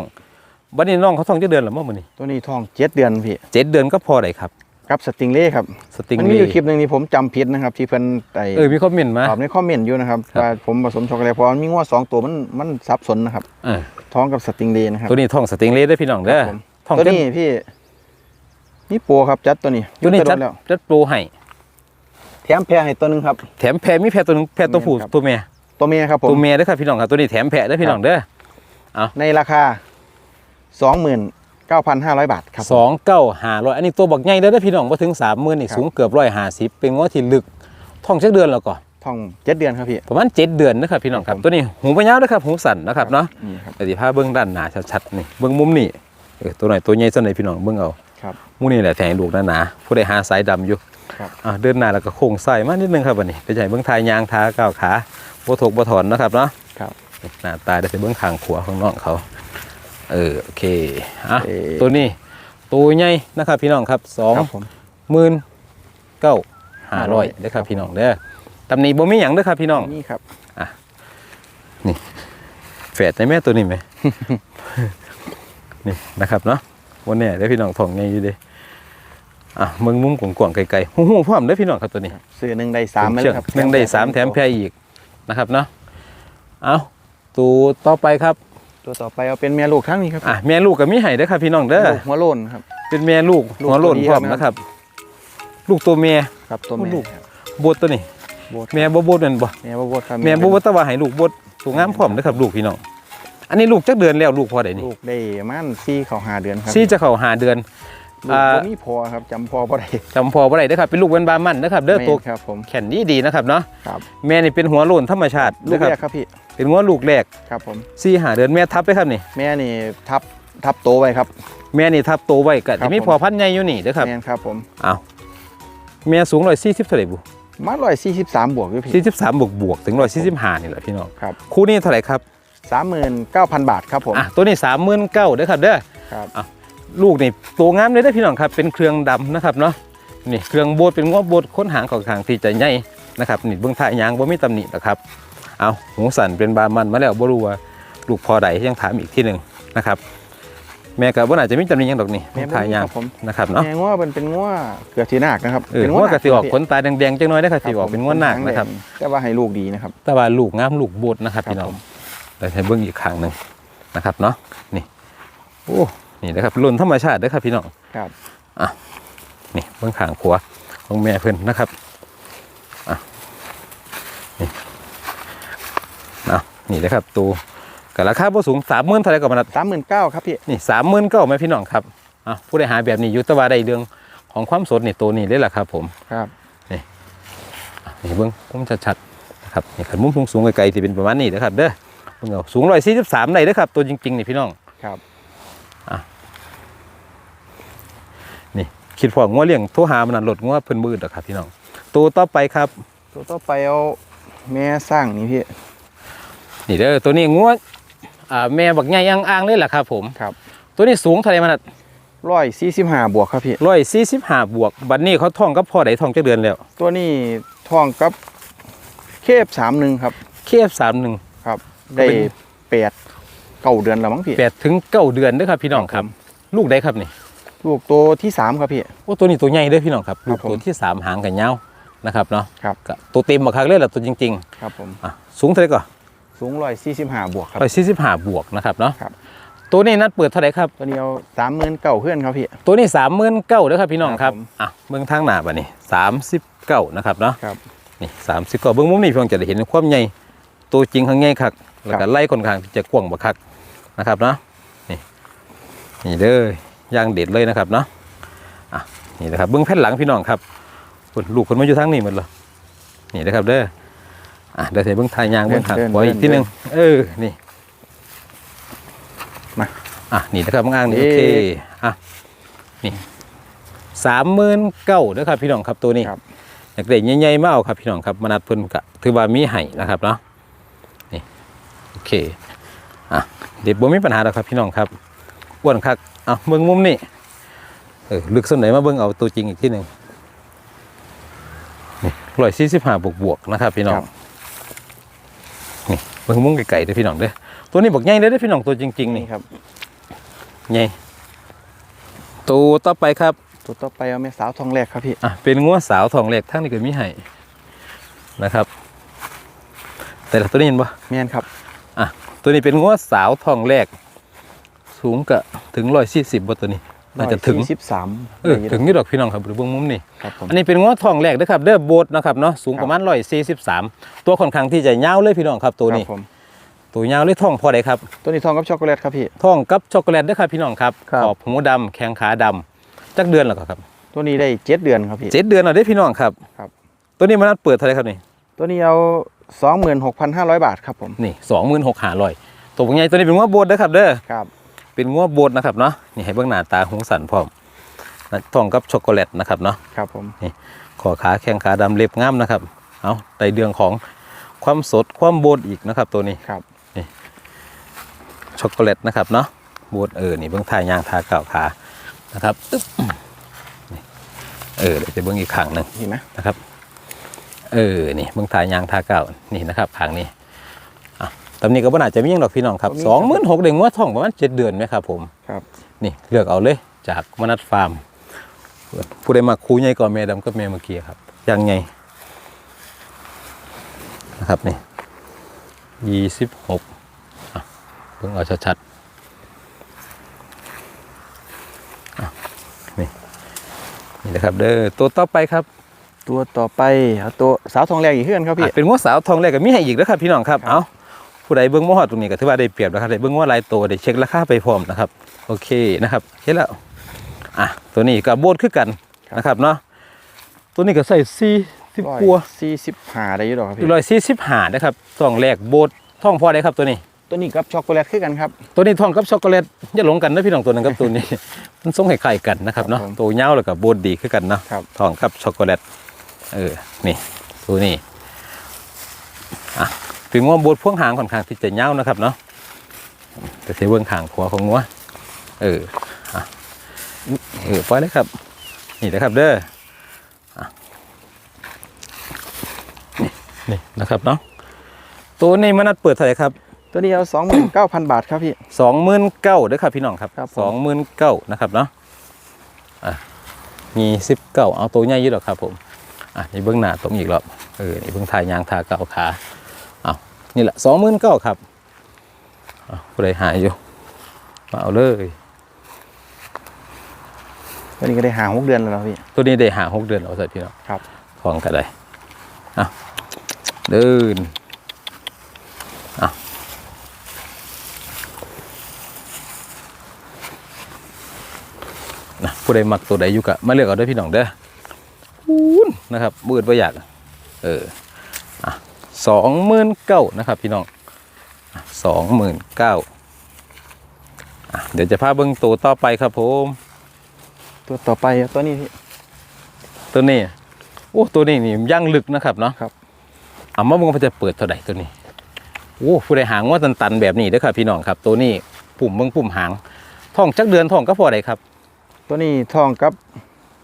[SPEAKER 1] บัดนี้น้องเขาท้องจะเดือนหรือเมื่อมื้อนี้
[SPEAKER 2] ตัวนี้ท้องเจ็ดเดือนพี่
[SPEAKER 1] เจ็ดเดือนก็พอได้ครับ
[SPEAKER 2] กับสติงเล่ครับ
[SPEAKER 1] สติง
[SPEAKER 2] มัน
[SPEAKER 1] เล
[SPEAKER 2] มีอยู่คลิปหนึ่งที่ผมจำผิดนะครับ ที่เพิ่นไต่
[SPEAKER 1] เออมีคอมเมนต์มา
[SPEAKER 2] ตอบในคอมเมนต์อยู่นะครับ
[SPEAKER 1] ครับ
[SPEAKER 2] ว่าผมผสมช็อกโกแลตเพราะมันมีงวดสองตัวมันมันสับสนนะครับ
[SPEAKER 1] เออ
[SPEAKER 2] ท้องกับสติงเล่นะครับ
[SPEAKER 1] ตัวนี้ท้องสติงเลได้อพี่น้องเด้อ
[SPEAKER 2] ครับผม
[SPEAKER 1] ท้อง
[SPEAKER 2] ตัว
[SPEAKER 1] เต็ม
[SPEAKER 2] นี้พี่นี่โปรครับจัดตัวนี้
[SPEAKER 1] อยู่นี่
[SPEAKER 2] จะ
[SPEAKER 1] จัด
[SPEAKER 2] โแล้ว
[SPEAKER 1] จัดโปรให้
[SPEAKER 2] แถมแพรให้ตัวหนึงครับ
[SPEAKER 1] แถมแพรมีแพรตัวหนึงแพรตัวผู้
[SPEAKER 2] ครับ
[SPEAKER 1] ตัวเมีย
[SPEAKER 2] ตัวเมียครับผ
[SPEAKER 1] ตัว
[SPEAKER 2] ม
[SPEAKER 1] เมียเด้อครับพี่น้องครับตัวนี้แถมแพะเด้อพี่น้องเด้อ
[SPEAKER 2] ในราคาสองหมื่น เก้าพันห้าร้อยบาทครับ
[SPEAKER 1] สองเก้าหาร้อยอันนี้ตัวบักใหญ่เด้อเด้อพี่น้องมาถึงสามหมื่นนี่
[SPEAKER 2] ครับ
[SPEAKER 1] สูงเกือบร้อยห้าสิบเป็นง้อที่ลึกท้องจักเดือนแล้วก็
[SPEAKER 2] ท้องเจ็ดเดือนครับพี่
[SPEAKER 1] ประมาณเจ็ดเดือนนะครับพี่น้องครับ
[SPEAKER 2] ครับผม
[SPEAKER 1] ตัวนี้หูปะยาวนะครับหูสั่นนะครับเนาะ
[SPEAKER 2] นี่ครับ
[SPEAKER 1] แต่ที่พาเบื้องด้านหน้าชัดๆนี่เบื้องมุมนี่เออตัวไหนตัวใหญ่สักหน่อยพี่น้องเบื้องเอา
[SPEAKER 2] ครับ
[SPEAKER 1] มุมนี่แหละแทงลูกหนาๆผู้ใดหาสายดำอยู่
[SPEAKER 2] ครับ
[SPEAKER 1] อะเดินหน้าแล้วก็โค้งใส่มานิดนึงครับวันนี้ไปใหญ่เบื้องทายยางทาก้าวขาบ่ถกบ่ถอนนะครับเนาะ
[SPEAKER 2] ครับ
[SPEAKER 1] หน้าตาได้ไปเบื้องข้างขวาของน้องเขา เออโอเคอะ
[SPEAKER 2] เอ่อ
[SPEAKER 1] ตัวนี้ตัวใหญ่นะครับพี่น้องครับสอง
[SPEAKER 2] ครับผม
[SPEAKER 1] หมื่นเก้าห้าร้อยเด้อครับพี่น้องเด้อตำหนิบ่มีหยังเด้อครับพี่น้อง
[SPEAKER 2] นี่ครับ
[SPEAKER 1] แฝดในแม่ตัวนี้ไหม นี่นะครับเนาะวันนี้ได้อพี่น้องทองใหญ่อยู่เด้อะเมืองมุมกว้างๆไกลๆหูหูพร้อมได้อพี่น้องครับตัวนี้
[SPEAKER 2] ซื้อหนึ่งได้สามมา
[SPEAKER 1] เชื
[SPEAKER 2] แล้
[SPEAKER 1] อก
[SPEAKER 2] วครับ
[SPEAKER 1] หนึ่งได้สามแถมแพรอีกนะครับเนาะเอาตัวต่อไปครับ
[SPEAKER 2] ตัวต่อไปเอาเป็นเมียลูกทั้งนี้ครับ
[SPEAKER 1] อะแม่ลูกกับมีไห้เด้อครับพี่น้องเด้อ
[SPEAKER 2] ลูกหัวโลนครับ
[SPEAKER 1] เป็นแม่ลูก
[SPEAKER 2] ลูก
[SPEAKER 1] หัวโล้น
[SPEAKER 2] ตัวนี้
[SPEAKER 1] พร้อม
[SPEAKER 2] ครับ
[SPEAKER 1] นะครับ ลูกตัวเมีย
[SPEAKER 2] ครับตัว
[SPEAKER 1] ลู
[SPEAKER 2] แม่
[SPEAKER 1] ก
[SPEAKER 2] ครับ
[SPEAKER 1] บดตัวนี้
[SPEAKER 2] โบด
[SPEAKER 1] แม่บ่บดนั่นบ่
[SPEAKER 2] แม่บ่โบดครับ
[SPEAKER 1] แม่บ่บดแตะว่าให้ลูกบดตัวงามพร้อมเด้อครับ ลูกพี่น้องอันนี้ลูกจักเดือนแล้วลูกพอได้นี่
[SPEAKER 2] ลูกได้ประมันซี่เขาหาเดือนครับ
[SPEAKER 1] ซี่จะเข้าหาเดือน
[SPEAKER 2] ลูก
[SPEAKER 1] อ่า
[SPEAKER 2] บ่มีพอครับจำพอบ่ได้
[SPEAKER 1] จำพอบ่ได้เด้อครับ เป็นลูกเว้นบามันนะครับเด้อตัว
[SPEAKER 2] แม่ครับผม
[SPEAKER 1] แข็งดีดีๆนะครับเนาะ
[SPEAKER 2] ครับ
[SPEAKER 1] แม่นี่เป็นหัวโล้นธรรมชาติ
[SPEAKER 2] ลูก
[SPEAKER 1] นะครับ
[SPEAKER 2] แรกครับพี่
[SPEAKER 1] เป็นหัวลูกแรก
[SPEAKER 2] ครับผม
[SPEAKER 1] ซี่หาเดือนแม่ทับไปครับนี่
[SPEAKER 2] แม่นี่ทับทับโตไว้ครับ
[SPEAKER 1] แม่นี่ทับโตไว้ก็
[SPEAKER 2] ครั
[SPEAKER 1] จะ
[SPEAKER 2] บ
[SPEAKER 1] มี
[SPEAKER 2] ผม
[SPEAKER 1] พอพันธุ์ใหญ่อยู่นี่เด้อครับ
[SPEAKER 2] แม่นครับผม
[SPEAKER 1] อ้าวแม่สูง140เท่าไหร่บุ
[SPEAKER 2] มาร้อยสี่สิบสามบวกอยู่พี่
[SPEAKER 1] 43บวกบวกๆถึง145นี่แหละพี่น้อง
[SPEAKER 2] ครับ
[SPEAKER 1] คู่นี้เท่าไหร่ครับ
[SPEAKER 2] สามหมื่นเก้าพันบาทครับผม
[SPEAKER 1] อะตัวนี้39,000เด้อครับเด้อ
[SPEAKER 2] ครับ
[SPEAKER 1] ลูกนี่ตัวงามเลยได้อพี่น้องครับ เป็นเครื่องดำนะครับเนาะนี่เครื่องโบดเป็นงอบโบดค้นหางของทางที่จะใหญ่นะครับนี่เบื้องท้ายยางบ่มีตำหนินะครับเอาหูสั่นเป็นบามันมาแล้วบ่รู้ว่าลูกพอใดยังถามอีกที่หนึ่งนะครับ แม่กับบ่น่าจะมีตำหนิหยังดอกนี่
[SPEAKER 2] แม่
[SPEAKER 1] เบื้องท้ายยาง
[SPEAKER 2] ครับผม
[SPEAKER 1] นะครับเนาะ
[SPEAKER 2] แม่ง้อเป็นเป็นง้อเกือกทีนาคนะครับ
[SPEAKER 1] เออ
[SPEAKER 2] เป็น
[SPEAKER 1] งัวกระสิออก
[SPEAKER 2] พี่
[SPEAKER 1] ขนตาแดงๆจังน้อยได้อครับ
[SPEAKER 2] ครั
[SPEAKER 1] สิ
[SPEAKER 2] บ
[SPEAKER 1] ออกเป็นงัวหนักนะครับ
[SPEAKER 2] แต่ว่าให้ลูกดีนะครับ
[SPEAKER 1] แต่ว่าลูกงามลูกโบดนะครับ
[SPEAKER 2] ครับ
[SPEAKER 1] พี่น้อ
[SPEAKER 2] ผ
[SPEAKER 1] ง
[SPEAKER 2] ม
[SPEAKER 1] แต่ให้เบิ่งอีกครั้งหนึ่งนะครับเนาะนี่โอ้ นี่นะครับรุ่นธรรมชาติเด้อครับพี่น้อง
[SPEAKER 2] ครับ
[SPEAKER 1] นี่เบื้องข้างขวาของแม่เพิ่นนะครับอะนี่เอานี่นะครับตัวกับราคาบ่สูงสามหมื่นเท่าไหรก็มานัด
[SPEAKER 2] สามหมื่นเก้าครับพี่
[SPEAKER 1] นี่สามหมื่นก็ไหมพี่น้องครับอะผู้ใดหาแบบนี้อยู่แตะว่าได้เรื่องของความสดนี่ตัวนี้เลยล่ะครับ ผม
[SPEAKER 2] ครับ
[SPEAKER 1] นี่เบิ้งมุมชัดๆนะครับนี่ขันมุมสูงๆไกลๆที่เป็นประมาณนี้นะครับเด้อเบิ่งเอาสูงร้อยสี่สิบสามได้เด้อครับ ตัวจริงๆนี่พี่น้อง
[SPEAKER 2] ครับ
[SPEAKER 1] นี่ คิดพองัวเลี้ยงโทรหามันนั่นรถงัวเพิ่นมืดอะครับพี่น้องตัวต่อไปครับ
[SPEAKER 2] ตัวต่อไปเอาแม่สร้างนี่พี่
[SPEAKER 1] นี่เด้อตัวนี้งัวอ่าแม่บักใหญ่อ่างๆเลยล่ะครับ ผม
[SPEAKER 2] ครับ
[SPEAKER 1] ตัวนี้สูงเท่าไหร่มัน
[SPEAKER 2] ร้อยสี่สิบห้าบวกครับพี่
[SPEAKER 1] ร้อยสี่สิบห้าบวก บัดนี้เขาท่องกับพ่อใดท่องจักเดือนแล้ว
[SPEAKER 2] ตัวนี้ทองกับเคฟสามหนึ่งครับ
[SPEAKER 1] เคฟสามหนึ่ง
[SPEAKER 2] ครับ ได้
[SPEAKER 1] เป็น
[SPEAKER 2] แปดเก้าเดือนแล้วมั้งพี่
[SPEAKER 1] แปดถึงเก้าเดือนเด้อครับพี่น้องครับ ลูกใดครับนี่
[SPEAKER 2] ลูกตัวที่สามครับพี่
[SPEAKER 1] โอ้ตัวนี้ตัวใหญ่เด้อพี่น้องครับ
[SPEAKER 2] ครั
[SPEAKER 1] ลู
[SPEAKER 2] บ
[SPEAKER 1] ก
[SPEAKER 2] ผม
[SPEAKER 1] ตัวที่สามหางกันยาวนะครับเนาะ
[SPEAKER 2] ครับ
[SPEAKER 1] ก็ตัวเต็มบักคักเลยล่ะตัวจริง
[SPEAKER 2] ครับผม
[SPEAKER 1] ๆอะสูงเท่าไหร่ก่อน
[SPEAKER 2] สูงร้อยสี่สิบห้าบวกครับ
[SPEAKER 1] ร้อยสี่สิบห้าบวกนะครับเนาะ
[SPEAKER 2] ครับ
[SPEAKER 1] ตัวนี้นัดเปิดเท่าไหร่ครับ
[SPEAKER 2] ตัวนี้เอาสามหมื่นเก้าเพื่อนครับพี่
[SPEAKER 1] ตัวนี้สามหมื่นเก้าเด้อครับพี่น้องค
[SPEAKER 2] ครั
[SPEAKER 1] รับบ
[SPEAKER 2] ผม
[SPEAKER 1] อะเบื้องทางหน้าบัดนี้สามสิบเก้านะครับเนาะ
[SPEAKER 2] ครับ
[SPEAKER 1] นี่สามสิบเก้าเบื้องมุมนี่เพียงจะได้เห็นความใหญ่ตัวจริงข้างใหญ่คักแล้วก็ไล่ค่อนข้างที่จะกว้างบักคักนะครับเนาะนี่นี่เด้อ ย่างเด็ดเลยนะครับเนาะอะนี่นะครับเบื้องแผ่นหลังพี่น้องครับคนลูกคนมาอยู่ทางนี้หมดเลยนี่นะครับเด้ออะเดี๋ยวเสียเบื้องทายยางเบื้องขางไว้อีกทีหนึงเออนี่
[SPEAKER 2] มา
[SPEAKER 1] อะนี่นะครับง่างนี่
[SPEAKER 2] เอ๊ะ
[SPEAKER 1] โอเคอะนี่สามหมื่นเก้านะครับพี่น้องครับตัวนี้
[SPEAKER 2] ครับ
[SPEAKER 1] อยากได้ใหญ่ๆมาเอาครับพี่น้องครับมานัดเพิ่นกะถือว่ามีให้นะครับเนาะนี่โอเคอะเด็ดบ่มีปัญหาหรอกครับพี่น้องครับอ้วนคักเอาเบิ่งมุมนี่เออลึกส่วนไหนมาเบิ่งเอาตัวจริงอีกทีหนึ่งนี่ร้อยสี่สิบห้าบวกบวกๆนะครับพี่น้อง
[SPEAKER 2] ครับ
[SPEAKER 1] นี่เบิ่งมุมไก่ๆเด้อพี่น้องเด้อตัวนี้บอกใหญ่เด้อเด้อพี่น้องตัวจริง ๆ นี่
[SPEAKER 2] นี่ครับ
[SPEAKER 1] ใหญ่ตัวต่อไปครับ
[SPEAKER 2] ตัวต่อไปเอาแม่สาวทองแรกครับพี่
[SPEAKER 1] อะเป็นงัวสาวทองเหล็กทั้งนี้ก็มีให้นะครับ แต่ละตัวนี้เห็นปะ
[SPEAKER 2] แม่นครับ
[SPEAKER 1] อะตัวนี้เป็นงัวสาวทองแรก สูงกะถึงร้อยสี่สิบบตัวนี้น่าจะถึง
[SPEAKER 2] สิบสาม
[SPEAKER 1] เออถึงนี่ดอกพี่น้องครับหรือเบื้องมุมนี่
[SPEAKER 2] ครับผม
[SPEAKER 1] อันนี้เป็นงัวทองแรกนะครับเด้อโบดนะครับเนาะสูงประมาณร้อยสี่สิบสามตัวค่อนข้างที่จะยาวเลยพี่น้องครับตัวนี้
[SPEAKER 2] ครับผม
[SPEAKER 1] ตัวยาวเลยท้องพอได้ครับ
[SPEAKER 2] ตัวนี้ทองกับช็อกโกแลตครับพี่
[SPEAKER 1] ท้องกับช็อกโกแลตเด้อครับพี่น้องครับ
[SPEAKER 2] ครับ
[SPEAKER 1] ขอบหูดำแข้งขาดำจักเดือนแล้วก็ครับ
[SPEAKER 2] ตัวนี้ได้เจ็ดเดือนครับพี่
[SPEAKER 1] เจ็ดเดือนแล้วเด้อพี่น้องครับ
[SPEAKER 2] ครับ
[SPEAKER 1] ตัวนี้มันนัดเปิดเท่าไหรครับนี่
[SPEAKER 2] ตัวนี้เอาสองหมื่นหกพันห้าร้อยบาทครับผม
[SPEAKER 1] นี่สองหมื่นหกหาร้อยตัวเป็นไงตัวนี้เป็นงัวโบดนะครับเด้อ
[SPEAKER 2] ครับ
[SPEAKER 1] เป็นงัวโบดนะครับเนาะนี่ให้เบื้องหน้าตาหงสันพร้อมนะทองกับช็อกโกแลตนะครับเนาะ
[SPEAKER 2] ครับผม
[SPEAKER 1] ขอขาแข้งขาดำเล็บงามนะครับ เอาในเดืองของความสดความโบดอีกนะครับ ตัวนี้
[SPEAKER 2] ครับ
[SPEAKER 1] ช็อกโกแลตนะครับเนาะโบดเออนี่เบื้องท่ายางทาเก่าวขานะครับอึ๊บนี่เออเดี๋ยวจะเบื้องอีกขังหนึ่ง
[SPEAKER 2] เห็นไหม
[SPEAKER 1] นะครับ เออนี่เมืองถ่ายยางทาเก่านี่นะครับขางนี้อะ ตำนี้ก็บ่น่าจะมีหยังดอกพี่น้องครับสองหมื่นหกเด้งว่าท่องประมาณเจ็ดเดือนไหมครับผม
[SPEAKER 2] ครับ
[SPEAKER 1] นี่เลือกเอาเลยจากมนัดฟาร์มผู้ใดมาคูใหญ่กว่าแม่ดำก็แม่เมื่อกี้ครับยังไงนะครับนี่ยี่สิบหกเพิ่งเอาชัดๆอะนี่นี่นะครับเด้อตัวต่อไปครับ
[SPEAKER 2] ตัวต่อไปเอาตัวสาวทองแรกอีกเพื่อนครับพี่
[SPEAKER 1] อะเป็นงวดสาวทองแรกก็มีให้อีกนะครับพี่น้องครับ
[SPEAKER 2] ครับ
[SPEAKER 1] เอา ผู้ใดเบิ้งมอหอดตรงนี้ก็ถือว่าได้เปรียบนะครับได้เบิ้งว่าลายตัวได้เช็คราคาไปพร้อมนะครับ โอเคนะครับเห็นแล้วอะตัวนี้ก็โบดคือกันนะครับเนาะตัวนี้ก็ใส่ซีสิบ
[SPEAKER 2] ร้อย
[SPEAKER 1] กัว
[SPEAKER 2] สี่สิบห้าได้อยู่ดอกครับพี่
[SPEAKER 1] ร้อยสี่สิบห้านะครับทองแรกโบดทองพอได้ครับตัวนี้
[SPEAKER 2] ตัวนี้กับช็อกโกแลตคือกันครับ
[SPEAKER 1] ตัวนี้ทองกับช็อกโกแลตอย่าหลงกันนะพี่น้องตัวนั้นกับตัวนี้ มันทรงคล้ายๆกันนะครับเนาะ
[SPEAKER 2] ครับผม
[SPEAKER 1] ตัวเงาวแล้วก็โบดดีคือกันเนาะ
[SPEAKER 2] ครับ
[SPEAKER 1] ทองกับช็อกโกแลตเออนี่ตัวนี้อะ ถึงว่าโบดพ่วงหางค่อนข้างที่จะเงาวนะครับเนาะแต่เสียเบื้องหางหัวของงัวเอออะเออปล่อยเลยครับ นี่นะครับเด้ออะนี่นี่นะครับเนาะตัวนี้มันนัดเปิดเท่าไหร่ครับ
[SPEAKER 2] ตัวนี้เอาสองหมื่นเก้าพันบาทครับพี่
[SPEAKER 1] สองหมื่นเก้าด้วยครับพี่น้องครับ
[SPEAKER 2] ครับผม
[SPEAKER 1] สองหมื่นเก้านะครับเนาะอะมีสิบเก้าเอาตัวใหญ่อยี่หรอกครับผมอะนี่เบื้องหน้าตรงอีกรอบเออนี่เบื้องทายยางทาเก้าขาเอา นี่แหละสองหมื่นเก้าครับเอาผู้ใดหายอยู่มาเอาเลย
[SPEAKER 2] ตัวนี้ก็ได้หาหกเดือนแล้วครับพี่
[SPEAKER 1] ตัวนี้ได้หาหกเดือนแล้วสิพี่น้อง
[SPEAKER 2] ครับ
[SPEAKER 1] ของกันได้อะเดินอะนะผู้ใดมักตัวใดอยู่กะมาเลือกเอาเด้วยพี่น้องเด้อคูณนะครับบืดประหยัดเอออะ สองหมื่นเก้านะครับพี่น้องสองหมื่นเก้าเดี๋ยวจะพาเบิ้งตัวต่อไปครับผม
[SPEAKER 2] ตัวต่อไปอะตัวนี้พี่
[SPEAKER 1] ตัวนี้โอ้ตัวนี้นี่ย่างลึกนะครับเนาะ
[SPEAKER 2] ครับ
[SPEAKER 1] เอามาเบิ่งว่าจะเปิดเท่าไหร่ตัวนี้โอ้ผู้ใดหางว่าตันๆแบบนี้เด้อครับพี่น้องครับ ตัวนี้ปุ่มเบิ่งปุ่มหางท่องจักเดือนท่องก็พอได้ครับ
[SPEAKER 2] ตัวนี้ทองกับ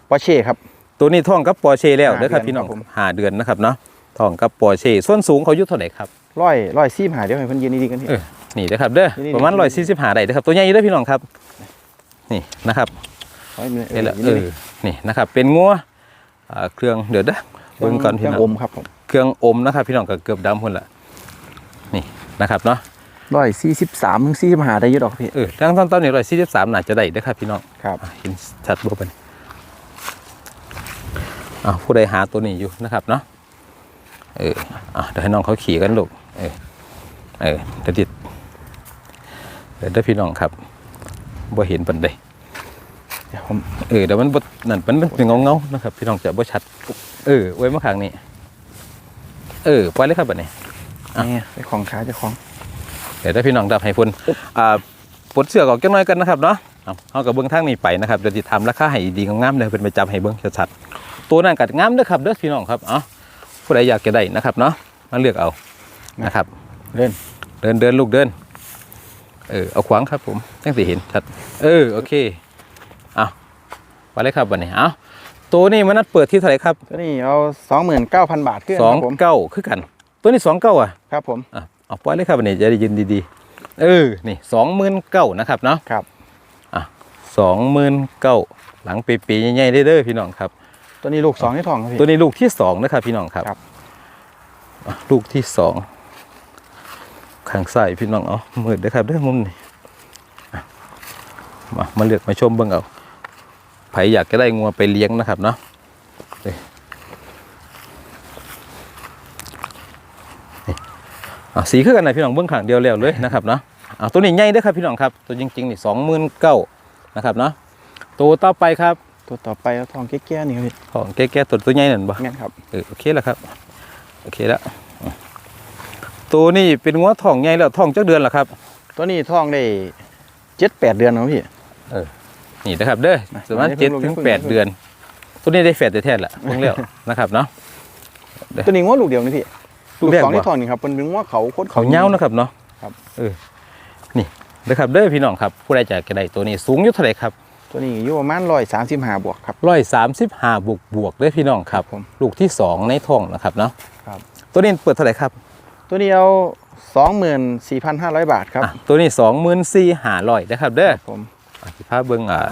[SPEAKER 2] ปอร์เช่ครับ
[SPEAKER 1] ตัวนี้ท่องกับปอร์เช่แล้ว
[SPEAKER 2] ห้า
[SPEAKER 1] เด้อครับ
[SPEAKER 2] เดือน
[SPEAKER 1] พี่น้อง
[SPEAKER 2] ครับผม
[SPEAKER 1] ห้าเดือนนะครับเนาะ ท่องกับปอร์เช่ส่วนสูงเขาอยู่เท่าไหร่ครับ
[SPEAKER 2] ร้อยร้อยซีหาเดี๋ยวให้เพิ่นยืนดีๆกันพี่
[SPEAKER 1] เออ นี่เด้อครับเด้อ
[SPEAKER 2] นี่
[SPEAKER 1] ประมาณ
[SPEAKER 2] นี่
[SPEAKER 1] ร้อยสี่สิบห้าได้เด้อครับ ตัวใหญ่อยู่เด้อพี่น้องครับ นี่นะครับ
[SPEAKER 2] ร้อยหนึ่ง
[SPEAKER 1] นี่แหละ
[SPEAKER 2] ยื
[SPEAKER 1] เอน
[SPEAKER 2] ดี
[SPEAKER 1] อนี่นะครับ เป็นงัวอ่าเครื่องเดี๋ยวเด้อ
[SPEAKER 2] ๆ
[SPEAKER 1] เบิ่งก่อน
[SPEAKER 2] เค
[SPEAKER 1] พี่
[SPEAKER 2] รื่อง
[SPEAKER 1] น้อง
[SPEAKER 2] อมครับผม
[SPEAKER 1] เครื่องอมนะครับ พี่น้องก็เกือบดำคนละนี่นะครับเนาะ
[SPEAKER 2] ร้อยสี่สิบสามถึงสี่สิบห้าได้อยุดอกพี่
[SPEAKER 1] เออทั้งตอนตอนนี้ร้อยสี่สิบสามน่าจะได้เด้อครับพี่น้อง
[SPEAKER 2] ครับ
[SPEAKER 1] อะเห็นชัดบ่เป็นอ่าผู้ใดหาตัวนี้อยู่นะครับเนาะ เอออะเดี๋ยวให้น้องเขาขี่กันลูกเออเออเดี๋ยวดิดเดี๋ยวได้อพี่น้องครับบ่เห็นปันใด
[SPEAKER 2] เดี๋ยวผม
[SPEAKER 1] เออเดี๋ยวมันบ่นั่นมันมันเป็นเงาเงาๆนะครับ พี่น้องจะบ่ชัด เออ ไว้มาข้างนี้ เออปล่อยเลยครับบัดนี้อะ
[SPEAKER 2] นี่ไปของขาเจะของ
[SPEAKER 1] เดี๋ยวได้พี่น้องดับให้พุ่นอ่าปลดเสือกออกจังน้อยกันนะครับเนาะเอาเอากับเบื้องทางนี้ไปนะครับเดี๋ยวติทำราคาให้ดีงามๆเลยเป็นไปจับให้เบื้องชัดๆตัวนั้นกัดงามเด้อครับเด้อพี่น้องครับ เอา ผู้ใดอยากจะได้นะครับเนาะมาเลือกเอานะครับ
[SPEAKER 2] เล่น
[SPEAKER 1] เดินเดินลูกเดิน เออเอาขวางครับผมตั้งแต่เห็นชัดเออโอเคเอาไปเลยครับวันนี้เอาตัวนี้มันนัดเปิดที่เท่าไหร่ครับ
[SPEAKER 2] ตัวนี้เอาสองหมื่นเก้าพันบาทขึ้น
[SPEAKER 1] สอง
[SPEAKER 2] ครับผม
[SPEAKER 1] เก้าคือกัน ตัวนี้สองเก้าอะ
[SPEAKER 2] ครับผม
[SPEAKER 1] อะเอาปล่อยเลยครับวันนี้จะได้ยินดีๆ เออนี่สองหมื่นเก้านะครับเนาะ
[SPEAKER 2] ครับ
[SPEAKER 1] สองหมื่นเก้าหลังปีๆใหญ่ๆเด้อพี่น้องครับ
[SPEAKER 2] ตัวนี้ลูกสองที่ทองครับพี่
[SPEAKER 1] ตัวนี้ลูกที่สองนะครับพี่น้องครับ
[SPEAKER 2] ครับ
[SPEAKER 1] อะลูกที่สองข้างซ้ายพี่น้องเอามืดเด้อครับเด้อมุมนี้อะมามาเลือกมาชมเบิ่งเอาไผอยากจะได้งัวไปเลี้ยงนะครับเนาะเอ้ยนี่อะสีคือกันนะพี่น้องเบื้องข้างเดียวแล้วเลยนะครับเนาะอะตัวนี้ใหญ่เด้อครับพี่น้องครับ ตัวจริงๆนี่สองหมื่นเก้านะครับเนาะตัวต่อไปครับ
[SPEAKER 2] ตัวต่อไปเอาทองแก่ๆนี่ครับพี่
[SPEAKER 1] ของแก่ๆตัวตัวใหญ่นั่นบ่
[SPEAKER 2] งั้นครับ
[SPEAKER 1] เออโอเคแล้วครับโอเคแล้วตัวนี้เป็นงัวทองใหญ่แล้วทองจักเดือนแล้วครับ
[SPEAKER 2] ตัวนี้ทองได้เจ็ดแปดเดือนครับพี่
[SPEAKER 1] นี่นะครับเด้อ
[SPEAKER 2] มา
[SPEAKER 1] ประมาณ
[SPEAKER 2] เดี๋ยว
[SPEAKER 1] เจ็ด
[SPEAKER 2] เพิ่ง
[SPEAKER 1] ถึง
[SPEAKER 2] เพิ่ง
[SPEAKER 1] แปด
[SPEAKER 2] เพิ่ง
[SPEAKER 1] เดือน ตัวนี้ได้แฝดแท้ๆแหละเพิ่งแล้วนะครับเนาะ
[SPEAKER 2] ตัวนี้ง้อลูกเดียวนี่พี่
[SPEAKER 1] ลู
[SPEAKER 2] ลู
[SPEAKER 1] ก
[SPEAKER 2] ก
[SPEAKER 1] แรก
[SPEAKER 2] สอง
[SPEAKER 1] บ่
[SPEAKER 2] ที่ทองนี่ครับเป็นเป็นง้อเขาโคตร
[SPEAKER 1] เขาเน่านะครับเนาะ
[SPEAKER 2] ครับ
[SPEAKER 1] เออนี่นะครับเด้อพี่น้องครับผู้ใดจะกระไดตัวนี้สูงอยู่เท่าไหร่ครับ
[SPEAKER 2] ตัวนี้อยู่ประมาณร้อยสามสิบห้าบวกครับ
[SPEAKER 1] ร้อยสามสิบห้าบวกบวกๆเด้อพี่น้องครับ
[SPEAKER 2] ผม
[SPEAKER 1] ลูกที่สองในท้องนะครับเนาะ
[SPEAKER 2] ครับ
[SPEAKER 1] ตัวนี้เปิดเท่าไหร่ครับ
[SPEAKER 2] ตัวนี้เอาสองหมื่นสี่พันห้าร้อยบาทครับ
[SPEAKER 1] อะตัวนี้สองหมื่นสี่ห้าร้อยนะครับ เด้อ
[SPEAKER 2] ผม
[SPEAKER 1] อธิภาพเบิ้งอ่า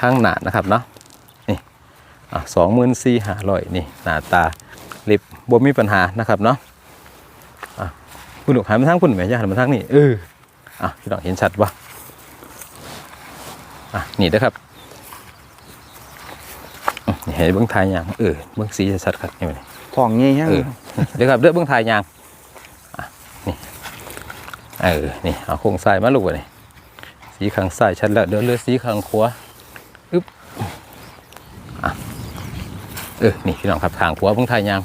[SPEAKER 1] ทางหนานะครับเนาะนี่อะสองหมื่นสี่ห้าร้อยนี่หน้าตาลิบบ่มีปัญหานะครับเนาะอะคุณลูกหันมาทางคุณแม่อย่าหันมาทางนี่เอออะพี่น้องเห็นชัดปะ อะนี่นะครับอืมนี่เห็นเบิ้งทายยางเออเบิ้งสีชัดๆครับนี่มัน
[SPEAKER 2] ทองเงี้ยฮะ
[SPEAKER 1] เออเดี๋ยวครับเลือกเบิ้งทายยางอะนี่เออนี่เอาโครงซ้ายมาลูกวะนี่สีข้างซ้ายชัดแล้วเดี๋ยวเลือสีข้างขวาอึ๊บอะเออนี่พี่น้องครับข้างขวาเพิ่งทายยาง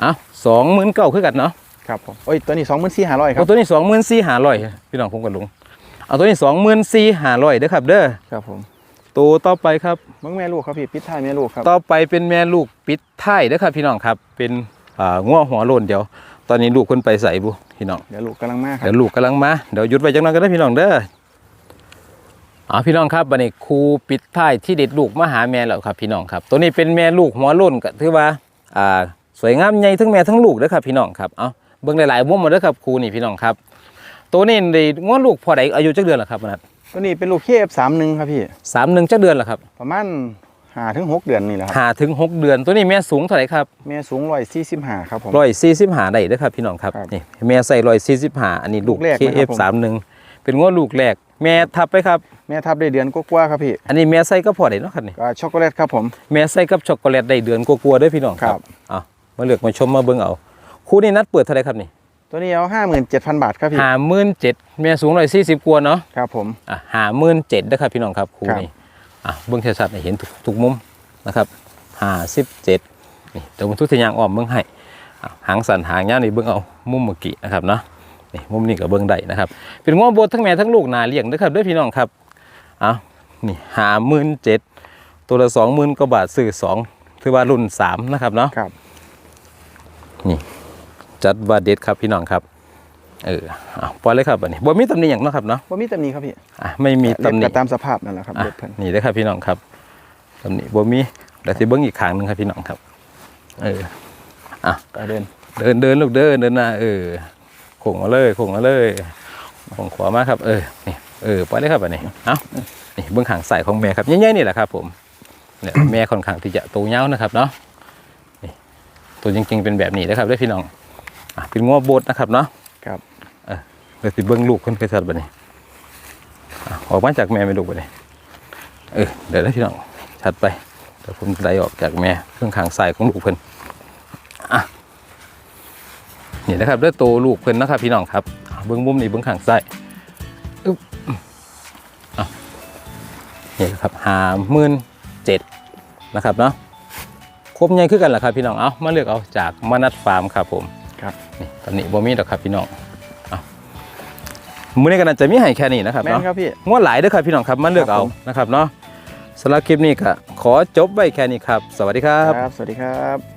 [SPEAKER 1] เอ้าสองหมื่นเก้าคือกันเนาะ
[SPEAKER 2] ครับผมโอ้ยตัวนี้สองหมื่นสี่ห้าร้อยครั
[SPEAKER 1] เอา
[SPEAKER 2] บ
[SPEAKER 1] ตัวนี้สองหมื่นสี่ห้าร้อยพี่น้องผมกับลุง เอาตัวนี้สองหมื่นสี่ห้าร้อยเด้อครับ เด้อ
[SPEAKER 2] ครับผม
[SPEAKER 1] ตัวต่อไปครับ
[SPEAKER 2] มึงแม่ลูกครับพี่ปิดท้ายแม่ลูกครับ
[SPEAKER 1] ต่อไปเป็นแม่ลูกปิดท้ายเด้อครับ พี่น้องครับ เป็นอ่าง้อหัวโลนเดี๋ยว ตอนนี้ลูกคนไปใส่บุพี่น้อง
[SPEAKER 2] เดี๋ยวลูกกำลังมาครั
[SPEAKER 1] เดี๋
[SPEAKER 2] บ
[SPEAKER 1] ยวลูกกำลังมาเดี๋ยวหยุดไว้จังนั้นก็ได้พี่น้องเด้ออ๋อพี่น้องครับบันนี้ครูปิดท้ายที่เด็ดลูกมาหาแม่แล้วครับ พี่น้องครับ ตัวนี้เป็นแม่ลูกหัวโล้นก็ถือว่าอ่าสวยงามใหญ่ทั้งแม่ทั้งลูกเด้อครับ พี่น้องครับเอาเบิ่งหลายๆมุมมาเด้อครับครูนี่พี่น้องครับ ตัวนี้ได้งวลูกพอใดอายุจักเดือนแล้วครับนัด
[SPEAKER 2] ตัวนี้เป็นลูกเคฟสามหนึ่งครับพี่
[SPEAKER 1] สามหนึ่งจักเดือนแล้วครับ
[SPEAKER 2] ประมาณห้าถึงหกเดือนนี่แหละครับ
[SPEAKER 1] หาถึงหกเดือนตัวนี้แม่สูงเท่าไหร่ครับ
[SPEAKER 2] แม่สูงร้อยสี่สิบห้าครับผม
[SPEAKER 1] ร้อยสี่สิบหาได้เด้อครับพี่น้องครับ
[SPEAKER 2] ครับ
[SPEAKER 1] นี่แม่ใส่ร้อยสี่สิบหาอันนี้ลูก
[SPEAKER 2] ลูกแรก
[SPEAKER 1] เค
[SPEAKER 2] นะค
[SPEAKER 1] เอ
[SPEAKER 2] รับ
[SPEAKER 1] ฟ
[SPEAKER 2] ผม
[SPEAKER 1] สามหนึ่งเป็นงวลูกแรกแม่ทับไปครับ
[SPEAKER 2] แม่ทับได้เดือนกว่าๆครับพี่
[SPEAKER 1] อันนี้แม่ใส่ก็พอได้เนาะครับนี่
[SPEAKER 2] ก็ช็อกโกแลตครับผม
[SPEAKER 1] แม่ใส่กับช็อกโกแลตได้เดือนกลัวาๆเด้วยพี่น้องค
[SPEAKER 2] ครั
[SPEAKER 1] รับบเอามาเลือกมาชมมาเบิ่งเอาคู่นี้นัดเปิดเท่าไหรครับนี่
[SPEAKER 2] ตัวนี้เอาห้าหมื่นเจ็ดพันบาทครับพี่
[SPEAKER 1] ห้าหมื่นเจ็ดแม่สูงร้อยสี่สิบกว่าเนาะ
[SPEAKER 2] ครับผม
[SPEAKER 1] อะห้าหมื่นเจ็ดนะครับพี่น้องครับคู่
[SPEAKER 2] ครับ
[SPEAKER 1] นี้อะเบิ่งชัดๆให้เห็นทุกทุกมุมนะครับห้าสิบเจ็ดนี่เดี๋ยวผมทุกทียางอ้อมเบิ่งให้อะหางสันหางยาวนี่เบิ่งเอามุมเมื่อกี้นะครับเนาะนี่มุมนี้ก็เบิ่งได้นะครับเป็นง้อโบดทั้งแม่ทั้งลูกนาเลี้ยงเด้อครับเด้วยพี่น้องครับเอานี่หาหมื่นเจ็ดตัวละสองหมื่นกว่าบาทซื้อสองถือว่ารุ่นสามนะครับเนาะ
[SPEAKER 2] ครับ
[SPEAKER 1] จัดว่าเด็ดครับพี่น้องครับ เออเอาปล่อยเลยครับอันนี้บ่มีตำหนิอย่างเนาะครับเนาะ
[SPEAKER 2] บ่มีตำหนิครับพี่
[SPEAKER 1] อะไม่มีตำหนิ
[SPEAKER 2] เล็บก็ตามสภาพนั่นแหละครับ
[SPEAKER 1] อะ
[SPEAKER 2] เล็บเพิ่น
[SPEAKER 1] นี่เด้อครับพี่น้องครับตำหนิบ่มีเดี๋ยวสิเบิ้งอีกขางหนึงครับพี่น้องครับ เออ
[SPEAKER 2] ก็เดิน
[SPEAKER 1] เดินเดินลูกเดินเดินหน้าเออโค้งมาเลยโค้งมาเลยโค้งขวามาครับ เออนี่เออปล่อยเลยครับอันนี้เอานี่เบื้องขางใส่ของแม่ครับใหญ่ๆนี่แหละครับ ผมเนี่ยแม่ค่อนข้างที่จะโตเงาวนะครับเนาะนี่ตัวจริงๆเป็นแบบนี้นะครับเด้วยพี่น้องอะ เป็นงัวโบดนะครับเนาะ
[SPEAKER 2] ครับ
[SPEAKER 1] เดี๋ยวสิเบิ้งลูกเพิ่นไปสัตว์บัดนี้อะออกมาจากแม่ไม่ลูกบัดนี้เออเดี๋ยวได้พี่น้องชัดไปเดี๋ยวผมไล่ออกจากแม่เครื่องขางใส่ของลูกเพิ่นอะนี่นะครับด้วยตัวลูกเพิ่นนะครับพี่น้องครับอะเบิ้งมุมนี้เบิ้งขางใส่อึ๊บอะนี่นะครับหาหมื่นเจ็ดนะครับเนาะครบใหญ่ขึ้นกันแหละครับพี่น้องเอามาเลือกเอาจากมนัดฟาร์มครับผม
[SPEAKER 2] ครับ
[SPEAKER 1] นี่ตอนนี้บ่มีดอกครับพี่น้องเอามื้อนี้ก็น่าจะมีให้แค่นี้นะครับ
[SPEAKER 2] แม่น
[SPEAKER 1] เนาะ
[SPEAKER 2] ครับพี่
[SPEAKER 1] งวดหลายเด้อครับพี่น้องครับมาเลือก
[SPEAKER 2] ครับ
[SPEAKER 1] เอา
[SPEAKER 2] ผม
[SPEAKER 1] นะครับเนาะสำหรับคลิปนี้ก็ขอจบไว้แค่นี้ครับ สวัสดีครับ
[SPEAKER 2] ครับ สวัสดีครับ